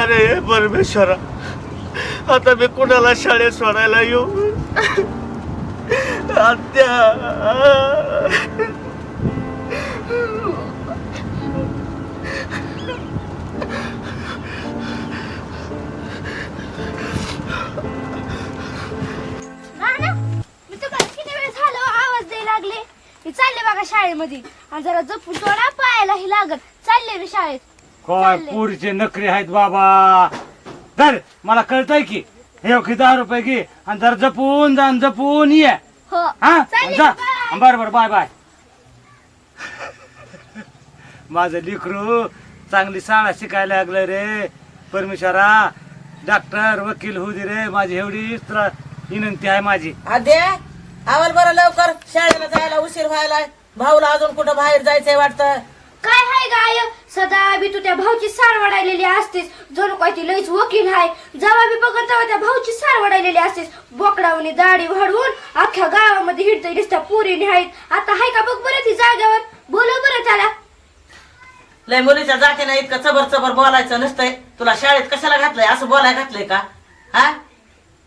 अरे परमेश्वरा आता मी कुणाला शाळेत सोडायला येऊ? आत्या! मी किती वेळ झालं आवाज लागले? चालले बघा शाळेमध्ये. आणि जरा जपून थोडा पायालाही लागत चालले मी शाळेत. काय. पुरीचे नखरे आहेत बाबा. तर मला कळतंय की हे की दहा रुपये घे आणि जर जपून जा आणि जपून ये. हो. हा? चालले जा. बाय. बर बर बाय बाय. माझं लिकरू चांगली शाळा शिकायला लागलं रे. परमेश्वरा डॉक्टर वकील होऊ दे रे. माझी एवढीच तुला विनंती आहे माझी. आद्या आवाल बरं लवकर. शाळेला जायला उशीर व्हायला भाऊला अजून कुठं बाहेर जायचंय वाटतं? काय हाय गाय सदा बी तू त्या भाऊची सार वडायलेली असतेस. जणू काय ती लईच वकील हाय. जेव्हा बी बघत तेव्हा त्या भाऊची सार वडायलेली असतेस. बोकडावणी दाढी वाढवून अख्ख्या गावामध्ये हिडतय नुसत्या पुरी आहेत आता हाय का बघ बरं ती जाग्यावर? बोलव बरं त्याला. लय मुलीच्या जातीनं इतकं चबर चबर बोलायचं नसतंय. तुला शाळेत कशाला घातलंय? असं बोलायला घातलंय का? हा?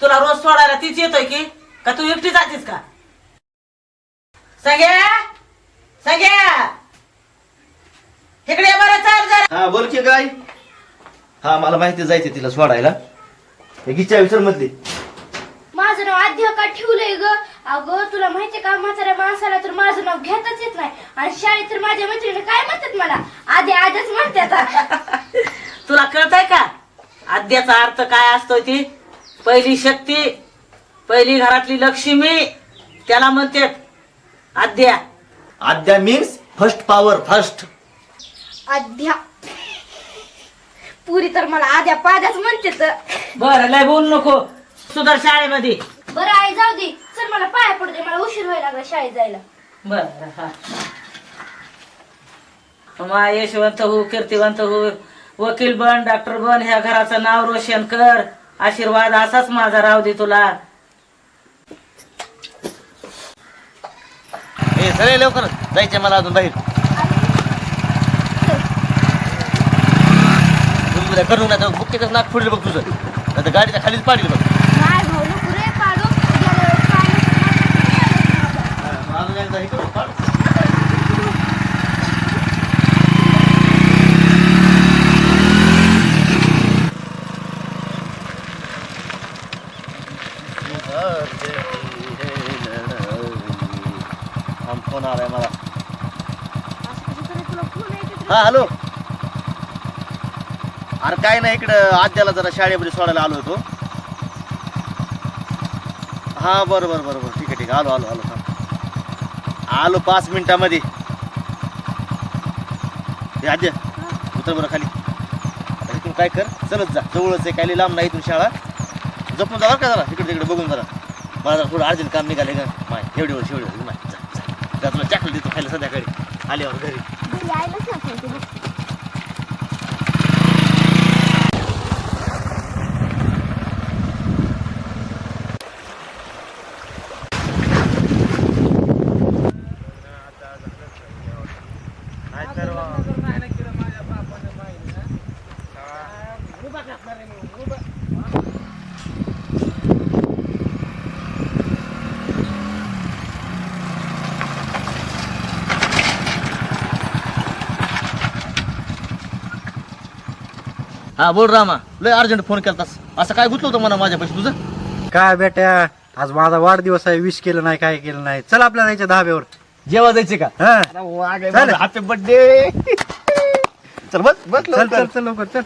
तुला रोज सोडायला तीच येतोय की? का तू एकटी जातीस का? संग्या! संग्या! इकडे बरं चाल जरा. हा बोल की काय हा मला माहिती जायचे तिला सोडायला. हे गिच्या विसर मधली. माझं नाव आद्य का ठेवलंय ग? अगं तुला माहितीये का म्हाताऱ्या माणसाला तर माझं नाव घेताच येत नाही. आणि शाळेत तर माझ्या मैत्रिणी काय म्हणतात मला? आधी आजच म्हणतात तुला कळतंय का? आद्याचा अर्थ काय असतो ती? पहिली शक्ती पहिली घरातली लक्ष्मी त्याला म्हणतात आद्या. आद्या मीन्स फर्स्ट पॉवर फर्स्ट आद्या. पुरी तर मला आद्या पाद्याच म्हणते तर. बर लय बोलू नको. सुधार शाळेमध्ये. बरं आई जाऊ दे. चल मला पाया पडू दे. मला उशीर व्हायला लागला शाळेत जायला. बर मा यशवंत हो कीर्तिवंत हो वकील बन डॉक्टर बन ह्या घराचं नाव रोशन कर. आशीर्वाद असाच माझा राहू दे तुला. ए चले लवकर. जायचे मला अजून बाहेर. करून उद्या करू नका बुक्केच नाक फुडले बघ तुझं. नाही तर गाडीच्या खालीच पाडली बघ काय भाऊ नको रे पाडू गेल्या वेळेस पाडलं. अजून एकदा हे करू पाड. थांब, फोन आलाय मला हा हॅलो अरे काय नाही इकडं आद्याला जरा शाळेमध्ये सोडायला आलो होतो. हा बरं बरं बरं बरं. ठीक आहे ठीक आहे. आलो आलो आलो. थांब आलो पाच मिनिटामध्ये. हे आद्या उतर बरं खाली. आता इथून काय कर? चलत जा. जवळच आहे काही लांब नाही इथून शाळा. जपून जा का जरा. इकडे तिकडे बघून जरा. मला जरा थोडं अर्जंट काम निघाले का? माय एवढी वर्ष एवढी वर्ष माय जा जा. तुला चॉकलेट देतो खायला संध्याकाळी. आल्यावर घरी. हा बोल रामा. लय अर्जंट फोन केलतास. असं काय गुतलं होतं म्हणा माझ्यापाशी तुझं? काय बेट्या आज माझा वाढदिवस आहे विश केलं नाही काय केलं नाही. चल आपल्याला जायचं धाब्यावर. जेव्हा जायचे का? हा. चल. हॅपी बर्थडे चल बस बस चल लवकर. चल चल लवकर चल.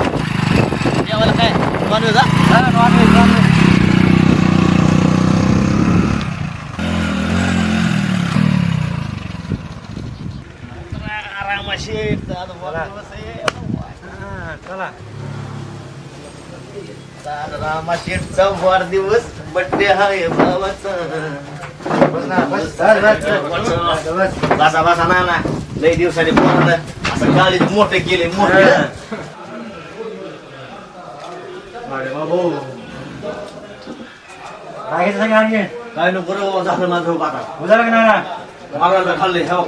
जेवायला काय? नॉनव्हेज हा? हा, non-veg, आहे. चला आज रामाशेठचा वाढदिवस बड्डे आहे भावाचा बस ना ना दिवसाने पोराला असं गाडी मोठे केले मोठे अरे बाबू. काय आणखी? काय नको बरोबर झालं माझं बाबा उद्या ना? मला खाल्ले हो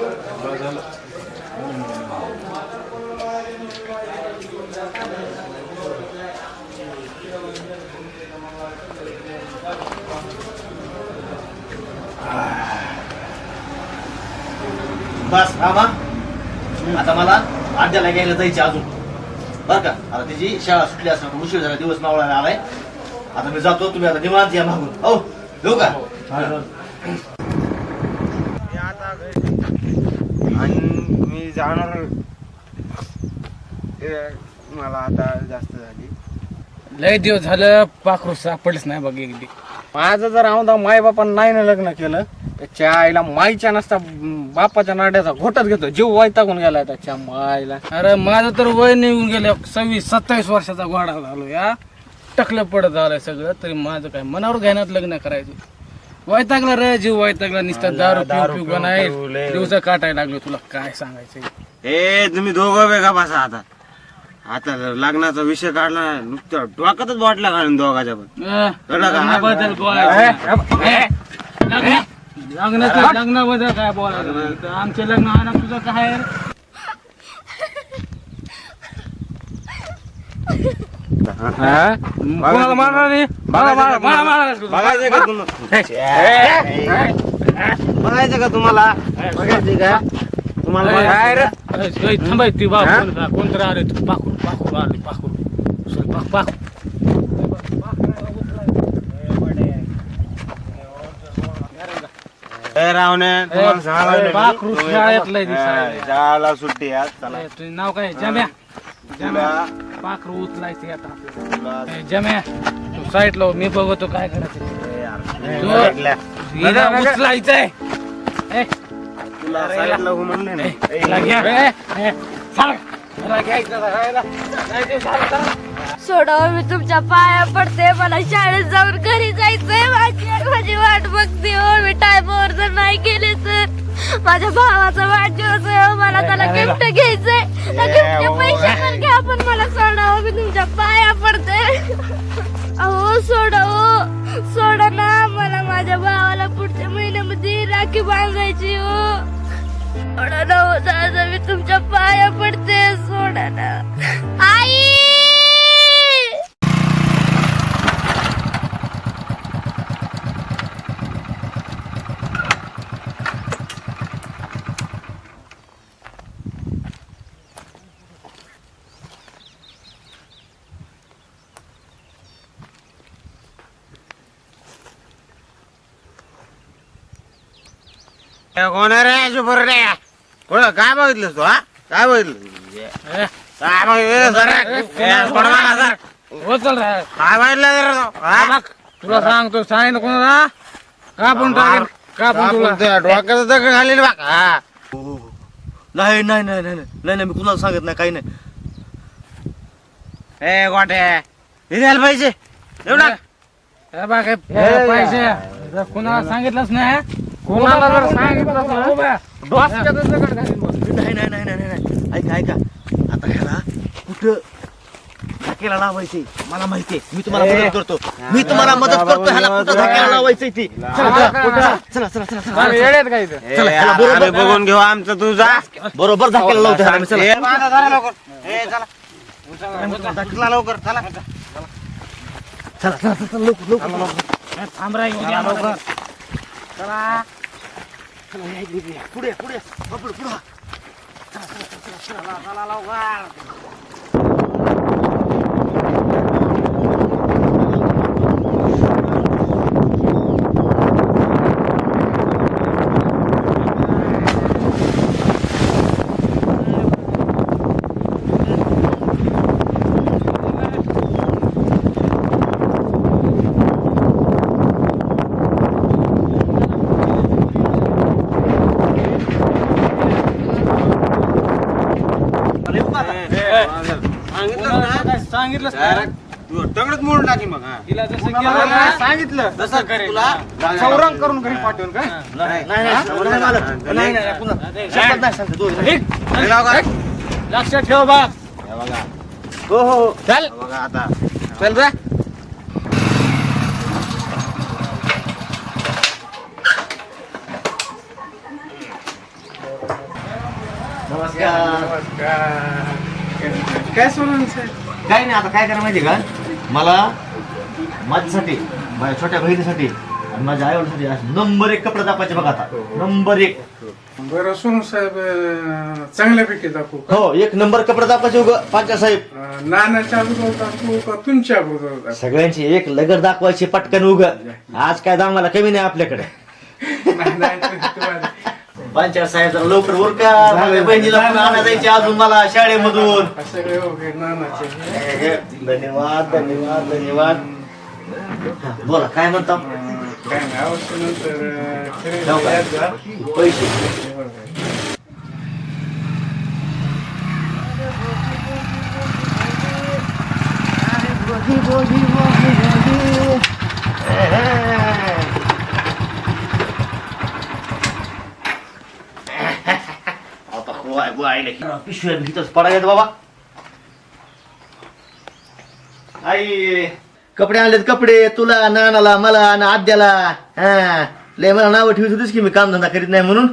बस रामा आता मला आद्याला घ्यायला जायचे अजून. बरं का? आता तिची शाळा सुटली असणार उशीर झाला दिवस मावळायला आलाय. आता मी जातो तुम्ही आता निवांत या मागून. हो येऊ का? आणि मी जाणार मला आता जास्त झाली. लय दिवस झालं पाखरू सापडलंच नाही बघ एकदी. माझं जर औंधा माय बापानं नाही ना लग्न केलं त्याच्या आईला माईच्या नसता बापाच्या नाड्याचा घोटच घेतो. जीव वैतागून गेलाय त्याच्या माईला. अरे माझं तर वय निघून गेलं सव्वीस सत्तावीस वर्षाचा घोडा झालो या. टकलं पडत झालंय सगळं तरी माझं काय मनावर घेण्यात लग्न करायचं. वैतागला रे जीव वैतागला नुसतं दारू पिऊ नाही दिवसा काटायला लागलो तुला काय सांगायचं? ए तुम्ही दोघं वेगळा बसा आता. आता लग्नाचा विषय काढला नुसतं डोक्यातच वाटला काढून दोघाच्या पण. लग्नाबद्दल बोलायचं. ए, लग्न- लग्नाचं लग्नाबद्दल काय बोलायचं? आमचे लग्न आहे ना तुझं काय आहे रे? कोणाला मारणार नाही? मला मार- मला मारायला तुझं. बघायचं का तुम्हाला बघायचं का तुम्हाला? बघायचं का? तुम्हाला थांबाय ती बा कोण आले तू पाखरू पाखरू आले पाखरू सॉरी पाख पाख ए, रावणे तुम्हाला सांगायला ए, पाखरू तुम्ही- शाळेतलं आहे दिसायला. हा, शाळेला सुट्टी आहे आज. चला. ए, तुझं नाव काय? जम्या. जम्या. पाखरू उचलायचं आता. तुला- ए, जम्या. तू साईडला हो, मी बघतो काय करायचं. ए, यार, उचलायचंय साईडला हो मी तुमच्या पाया पडते. मला शाळेत जाऊन घरी जायचंय. माझी माझी वाट बघते हो. मी टायमावर जर नाही गेले तर. माझ्या भावाचा वाढदिवस आहे हो, मला त्याला गिफ्ट घ्यायचंय. गिफ्टचे पैसे पण घ्या पण मला सोडा हो. मी तुमच्या पाया पडते. अहो सोडा हो. सोडा ना. मला माझ्या भावाला पुढच्या महिन्यामध्ये राखी बांधायची हो. सोडा ना हो दादा मी तुमच्या पाया पडते सोडा ना. आई ए, कोण आहे रे शुभरडे कोण काय बघितलंस तू हा? काय बघितलं काय बघितलं जरा? ए, सोड मला जरा. उचल रे. काय बघितलं जरा तू? हा? बघ, तुला सांगतो सांगितलं कोणाला? का पण टाकेल का पण आपण तुला. त्या डोक्याचं दगड घालेल बघ हा. नाही नाही नाही नाही नाही नाही नाही, मी कुणाला सांगत नाही काही नाही. ए गोटे हे द्यायला पाहिजे एवढा हे बघ, हे हे पैसे. जर कोणाला सांगितलंच नाही कोणाला जर सांगितलं तर उभ्या डोसक्यातच दगड घालीन बघ. नाही नाही नाही नाही नाही नाही. ऐका ऐका. आता ह्याला कुठं धाक्याला लावायचे? मला माहितीये. मी तुम्हाला मदत करतो. मी तुम्हाला मदत करतो. ह्याला कुठं लावायचंय ती? चला चला चला, चला चला चला. चला इथं? ए, चला, चला, आम्ही बरोबर. बघून घेऊ आमचं तू जा. बरोबर धाक्याला लावतो ह्याला मी चला. ए, लवकर. ए चला. चला लवकर चला. चला चला. चला लवकर लवकर. हे थांब लवकर. पुढे पुढे हो, पुढे पुढे सांगितलं ना तू टंगडच मोडून टाकीन मग हा. तिला जसं केलं ना, सांगितलं तसं करेल. तुला चौरंग करून घरी पाठवून काय नाही नाही नाही मालक. नाही नाही पुन्हा. शपथ नाही सांगतो दोघं. निघ. लवकर. लक्षात ठेव बा हे बघा. हो हो हो. चल. बघा आता. चल रे. नमस्कार. काय सोडून काही नाही आता काय करा माहिती का? मला माझ्यासाठी माझ्या छोट्या बहिणीसाठी आणि माझ्या आईवडिसाठी नंबर एक कपडे दाखवायचे बघा आता. नंबर एक. बरं सोनू साहेब अं, चांगल्यापैकी दाखवू का? हो एक नंबर कपडे दाखवायचे उग पांचा साहेब. अं, नानाच्या अगोदर दाखवू का तुमच्या अगोदर सगळ्यांची एक लगड दाखवायची पटकन उग. आज काय दामाला कमी नाही आपल्याकडे. नाही, नाही, तुम्हाला- पंचायत साहेब जरा लवकर उरका माझ्या बहिणीला पण आणा जायचे अजून मला शाळेमधून. सगळे नानाचे. धन्यवाद धन्यवाद धन्यवाद. हा, बोला काय म्हणता? काय नाही अवश्य नंतर का? जा. पैसे आता वाय वाय पिशव्या भीतच पडायत बाबा. आई कपडे आणलेत कपडे तुला नानाला मला आणि आद्याला. हा लय मला नावं ठेवत होतीस की मी कामधंदा करीत नाही म्हणून.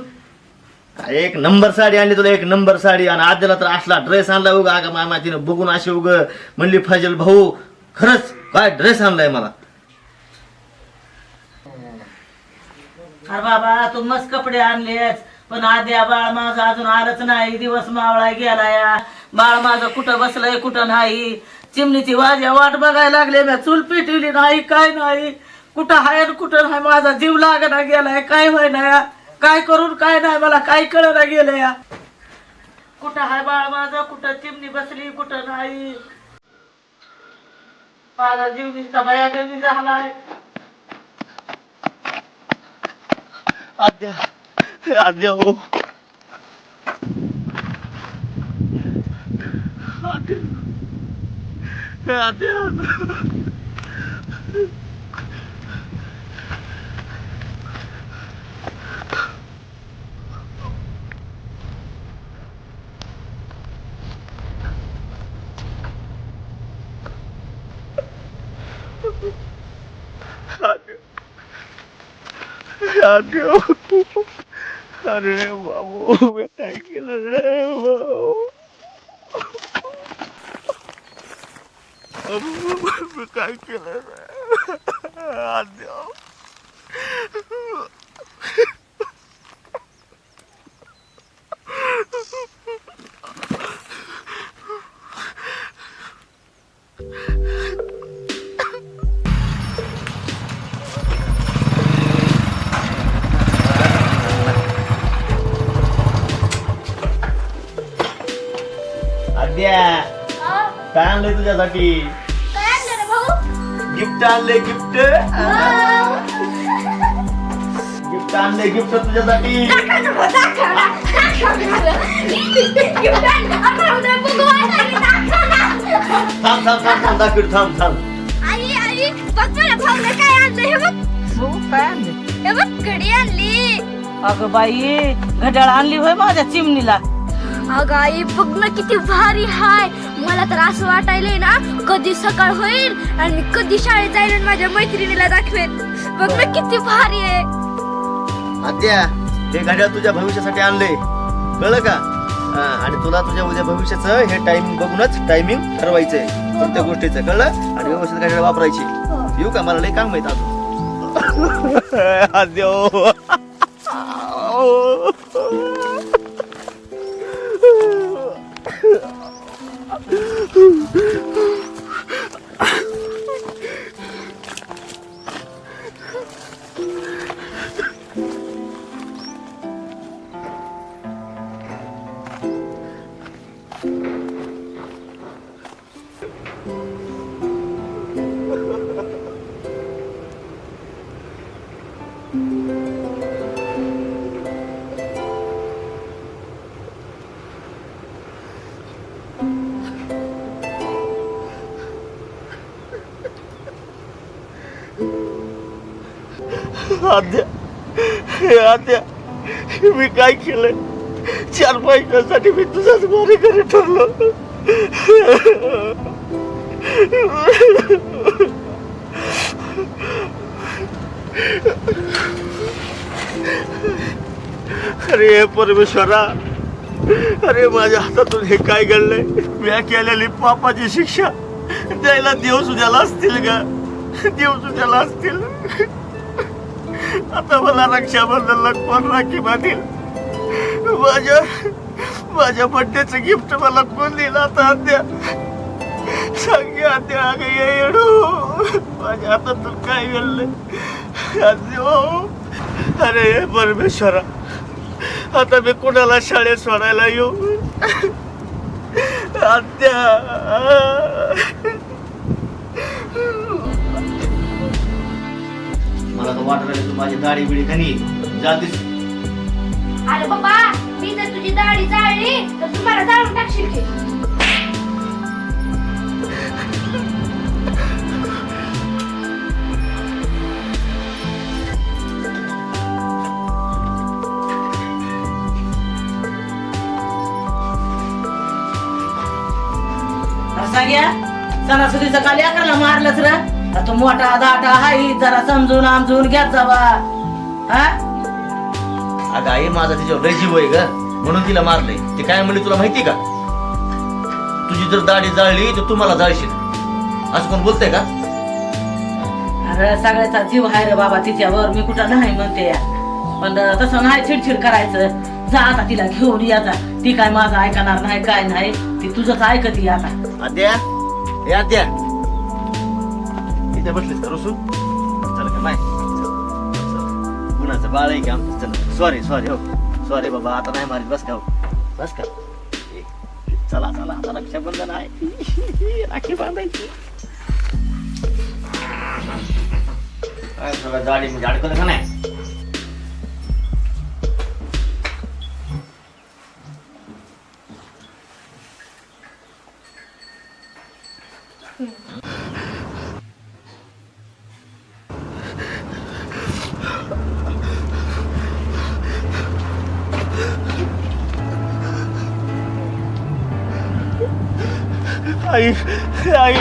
एक नंबर साडी आणली तुला एक नंबर साडी. आणि आद्याला तर असला ड्रेस आणला उगा. अगं मामा तिनं बघून असे उग म्हणली फाजल भाऊ खरंच काय ड्रेस आणलाय मला? अरे बाबा तू मस्त कपडे आणलेस. पण आद्या बाळ माझं अजून आलंच नाही. दिवस मावळा गेला या बाळ माझं कुठं बसलंय कुठं नाही. चिमणीची वाज्या वाट बघायला लागले. मी चूल पिटवली नाही काय नाही. कुठं हाय आणि कुठं नाही माझा जीव लागना गेलाय. काय होय ना या काय करून काय नाही मला काय कळना गेलं या कुठं हाय बाळ माझं? कुठं चिमणी बसली कुठं नाही. माझा जीव नुसता भयागरी झालाय. आद्या आद्या हो आद्या आद्या अरे बाबू मी काय केलं रे भाऊ मी काय केलं रे आद्या आद्या काय आणलंय तुझ्यासाठी? काय आणलं रे भाऊ? गिफ्ट आणलंय गिफ्ट गिफ्ट आणलंय गिफ्ट तुझ्यासाठी. थांब थांब थांब थांब थांब थांब. आई आई बघ मला भाऊने काय आणलं हे बघ. काय आणले हे बघ घडी आणली. अगं बाई घड्याळ आणली होय माझ्या चिमणीला. अगाई आई बघ ना किती भारी हाय. मला तर असं वाटायलंय ना कधी सकाळ होईल आणि कधी शाळेत जाईल आणि माझ्या मैत्रिणीला दाखवेन. बघ ना किती भारी आहे. आद्या हे घड्याळ तुझ्या भविष्यासाठी आणले कळलं का? हा, आणि तुला तुझ्या उद्या भविष्याचं हे टाइमिंग बघूनच टायमिंग ठरवायचंय. प्रत्येक गोष्टीचं कळलं? आणि व्यवस्थित घड्याळ वापरायची. येऊ का? मला लय काम माहीत आज आद्या Ah! आद्या हे आद्या मी काय केलंय? चार पैशासाठी मी तुझ्याच मारे घरी ठरलो. अरे परमेश्वरा अरे माझ्या हातातून हे काय घडलंय? मी केलेली पापाची शिक्षा द्यायला देव सुद्याला असतील का? देव सुद्याला असतील. आता मला रक्षाबंधनला कोण राखी बांधील? माझ्या माझ्या बड्डेचं गिफ्ट मला कोण दिलं आता अद्या सांगे अद्या अगं ये येडू. माझ्या हातातून काय गेलं अरे परमेश्वरा आता मी कुणाला शाळेत सोडायला येऊ? अद्या मला तर वाटत तू माझी दाढी बिडी खाली जातीस. अरे बाबा मी जर तुझी दाढी जाळली तर तू मला जाळून टाकशील की? सांग्या सणासुदीचं काल अकराला मारलंच रे. तो मोठा दाटा हाई जरा समजून आमजून घेत जावा. हा? अगं आई माझा तिच्यावर लय जीव आहे ग. म्हणून तिला मारलंय. ते काय म्हणली तुला माहिती का? तुझी जर दाढी जाळली तर तू मला जाळशील. असं कोण बोलतंय का? अरे सगळ्याचा जीव आहे रे बाबा तिच्यावर. मी कुठं नाही म्हणते. या. पण तसं नाही चिडचिड करायचं. जा आता तिला घेऊन या जा ती काय माझं ऐकणार नाही काय नाही. ती तुझंच ऐकती आता. आद्या हे आद्या. इथे बसलीस का रुसून चल का नाही कुणाचं बाळ आहे की आमचं चल सॉरी सॉरी हो सॉरी बाबा आता नाही मारीत बस का हो बस का ए, चला चला आता रक्षाबंधन आहे राखी बांधायची काय सगळं गाडी म्हणजे अडकलं का नाही आई आई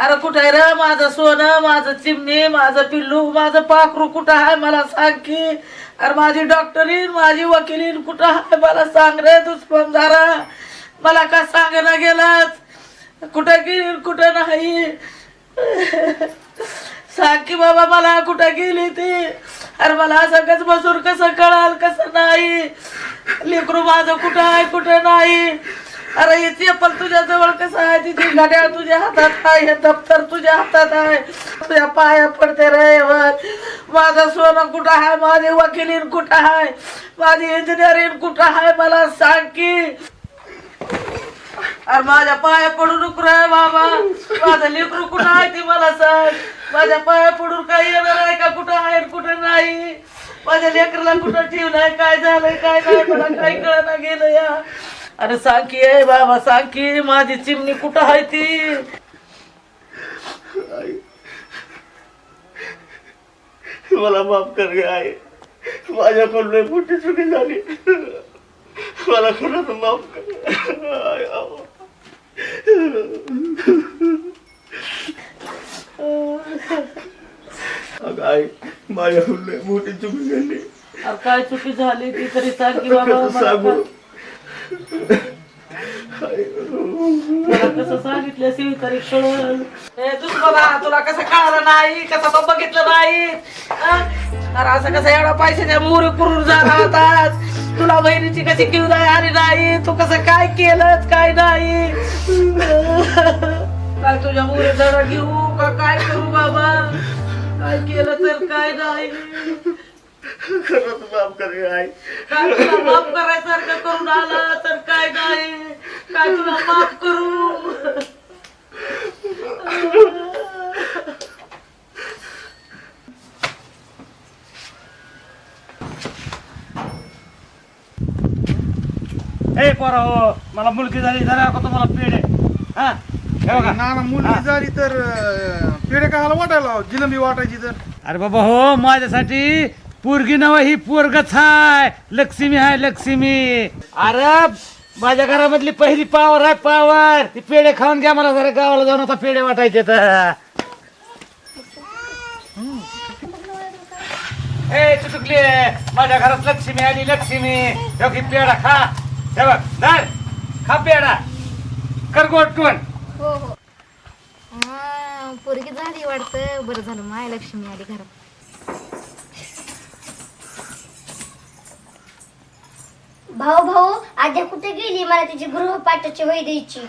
अरे कुठं आहे र माझं सोनं माझं चिमणी माझं पिल्लू माझं पाखरू कुठं आहे मला सांग की? अरे माझी डॉक्टरीन माझी वकिलीन कुठं आहे मला सांग रे दुष्पन झाला मला का सांगायला गेलाच? कुठं गेली कुठं नाही? सांग की बाबा मला कुठं गेली ती? अरे मला सगळंच बसून कसं कळाल कसं नाही? लेकरू माझं कुठं आहे कुठं नाही? अरे हे चेपल तुझ्या जवळ कसं आहे? तिची घड्याळ तुझ्या हातात आहे हे दप्तर तुझ्या हातात आहे. तुझ्या पाया पडते रे वर. माझं सोनं कुठं आहे? माझी वकिलीन कुठं आहे? माझी इंजिनिअरिंग कुठं आहे? मला सांग की. अरे माझ्या पाया पडू नको रे बाबा. माझं लेकरू कुठं आहे ती मला सांग. माझ्या पाया पडून काय येणार आहे का? कुठं आहे कुठं नाही? माझ्या लेकराला कुठं ठेवलंय? काय झालंय? काय नाही? मला काही कळना गेलं या. अरे सांग की ए बाबा सांग की माझी चिमणी कुठं आहे ती? मला माफ कर गे आहे माझ्याकडून लय मोठी चुकी झाली. मला कोणाचं माफ कर. आय, आव. अगं आई माझ्याकडून लय मोठी चुकी झाली. अरे काय चुकी झाली ती तरी सांग की बाबा कसं मला सांगू. कसं सांगितलं सी तरी कळल तुझ बघा तुला कसं कळलं नाही? कसं तो बघितलं नाही? अरे असं कसं एवढा पैशाच्या मोर करून झाला होता तुला बहिणीची कशी किव आली नाही? तू कसं काय केलं काय नाही? काय तुझ्या मोरे जरा घेऊ का? काय करू बाबा? काय केलं तर काय नाही? खरंच माफ कर आई. काय तुला माफ करायसारखं करून आला तर काय नाही काय तुला माफ करू? ए पोरा हो मला मुलगी झाली जरा का तुम्हाला पेढे. हा? हे बघा. ना ना मुलगी झाली तर अं, पेढे खायला वाटायला जिलंबी वाटायची तर. अरे बाबा हो माझ्यासाठी पोरगी नव ही पोरगच हाय. लक्ष्मी हाय लक्ष्मी. अरे माझ्या घरामधली पहिली पावर आहे पावर. ती पेढे खाऊन घ्या मला जरा गावाला जाऊन आता पेढे वाटायचे तर. ए चुटुकली. माझ्या घरात लक्ष्मी आली लक्ष्मी. योगी पेढा खा. हे बघ धर. खा पेढा. कर टोन हो हो. हा, पोरगी झाली वाटतं. बरं झालं माय लक्ष्मी आली घरात. भाऊ भाऊ आद्या कुठे गेली? मला तिची गृहपाठाची वय द्यायची.